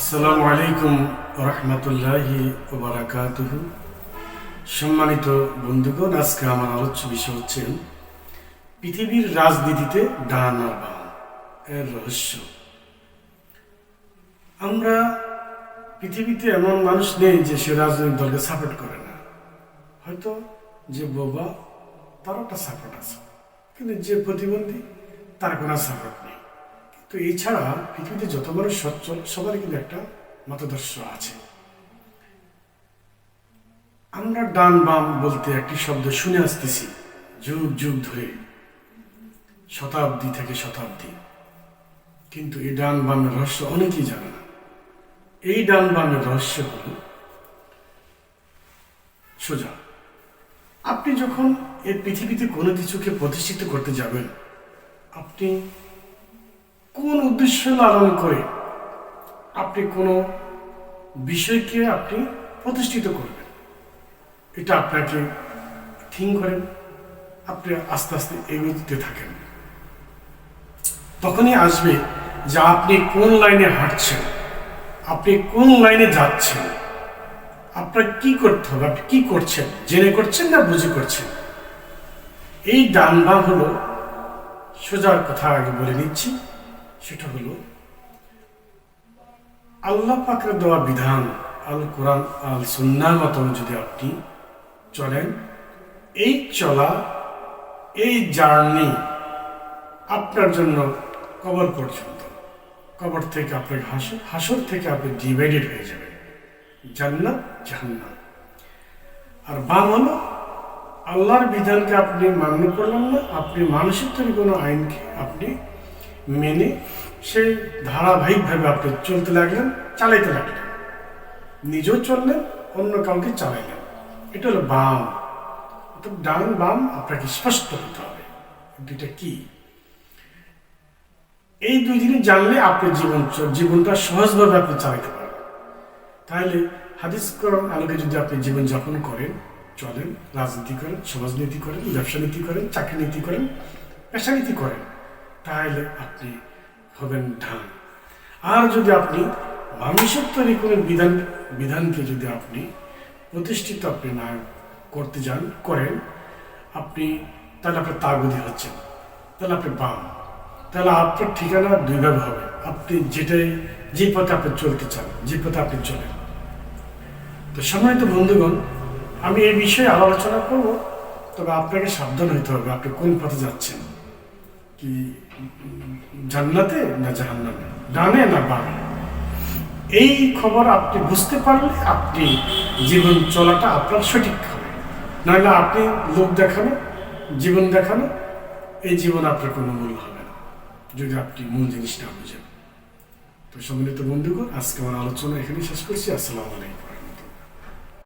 আসসালামু আলাইকুম রহমতুল্লাহি সম্মানিত বন্ধুগণ, আজকে আমার আলোচ্য বিষয় হচ্ছে পৃথিবীর রাজনীতিতে ডান আর বাম এর রহস্য। আমরা পৃথিবীতে এমন মানুষ নেই যে সে রাজনৈতিক দলকে সাপোর্ট করে না। হয়তো যে বোবা তার একটা সাপোর্ট আছে, কিন্তু যে প্রতিবন্ধী তার কোনো সাপোর্ট নেই। কিন্তু এছাড়া পৃথিবীতে যত মানুষ সচ্ছল সবারই কিন্তু একটা মতাদর্শ আছে। আমরা ডান বাম বলতে একটি শব্দ শুনে আসতেছি, যুগ যুগ ধরে, শতাব্দী থেকে শতাব্দী। কিন্তু এই ডান বামের রহস্য অনেকেই জানে না। এই ডান বামের রহস্য হল, সোজা, আপনি যখন এই পৃথিবীতে কোনো কিছুকে প্রতিষ্ঠিত করতে যাবেন, আপনি কোন উদ্দেশ্য লালন করে আপনি কোনো বিষয়কে আপনি প্রতিষ্ঠিত করবেন? এটা আপনাকে থিঙ্ক করেন আপনি আস্তে আস্তে এগোতে থাকেন। তখনই আসবে যে আপনি কোন লাইনে হাঁটছেন, আপনি কোন লাইনে যাচ্ছেন, আপনার কি করতে হবে, আপনি কি করছেন, জেনে করছেন না বুঝে করছেন? এই ডান হলো সোজার কথা আগে বলে নিচ্ছি। সেটা হলো আল্লাহ পাকের দেওয়া বিধান, আল কোরআন, আল সুন্নার মতন যদি আপনি চলেন, এই চলা, এই জার্নি আপনার জন্য কবর পর্যন্ত। কবর থেকে আপনার হাসর হাসর থেকে আপনি ডিভাইডেড হয়ে যাবেন। জান্নাত, জাহান্নাম। আর বাম হলো, আল্লাহর বিধানকে আপনি মান্য করলেন না, আপনি মানুষের তৈরি কোনো আইনকে আপনি মেনে সেই ধারাবাহিকভাবে আপনি চলতে লাগলেন, চালাইতে লাগলেন। নিজেও চললেন, অন্য কাউকে চালাইলেন। এটা হলো বাম। তো ডান বাম আপনাকে স্পষ্ট হতে হবে। দুইটা কি? এই দুই জিনিস জানলে আপনি জীবন জীবনটা সহজভাবে আপনি চালাইতে পারবেন। তাহলে হাদিস করণ আলোকে যদি আপনি জীবনযাপন করেন, চলেন, রাজনীতি করেন, সমাজনীতি করেন ব্যবসা নীতি করেন চাকরি নীতি করেন পেশা নীতি করেন তাহলে আপনি হবেন ধান আর যদি আপনি মানুষের তৈরি কোনো বিধান, বিধানকে যদি আপনি প্রতিষ্ঠিত আপনি না করতে যান, করেন, আপনি তাহলে আপনার তাগুদি হচ্ছেন তাহলে আপনি বাম। তাহলে আপনার ঠিকানা দুইভাবে হবে। আপনি যেটাই, যে পথে আপনি চলতে চান, যে পথে আপনি চলেন। তো সম্মানিত বন্ধুগণ, আমি এই বিষয়ে আলোচনা করব। তবে আপনাকে সাবধান হইতে হবে, আপনি কোন পথে যাচ্ছেন। কি, জান্নাতে না জাহান্নামে? ডানে না বামে? এই খবর আপনি বুঝতে পারলে আপনি জীবন চলাটা আপনার সঠিক হবে। নইলে আপনি লোক দেখানো জীবন দেখানো এই জীবন আপনার কোনো মূল্য হবে না, যদি আপনি মূল জিনিসটা বুঝেন। তো সম্মানিত বন্ধুগণ, আজকে আমার আলোচনা এখানে শেষ করছি। আসসালামু আলাইকুম।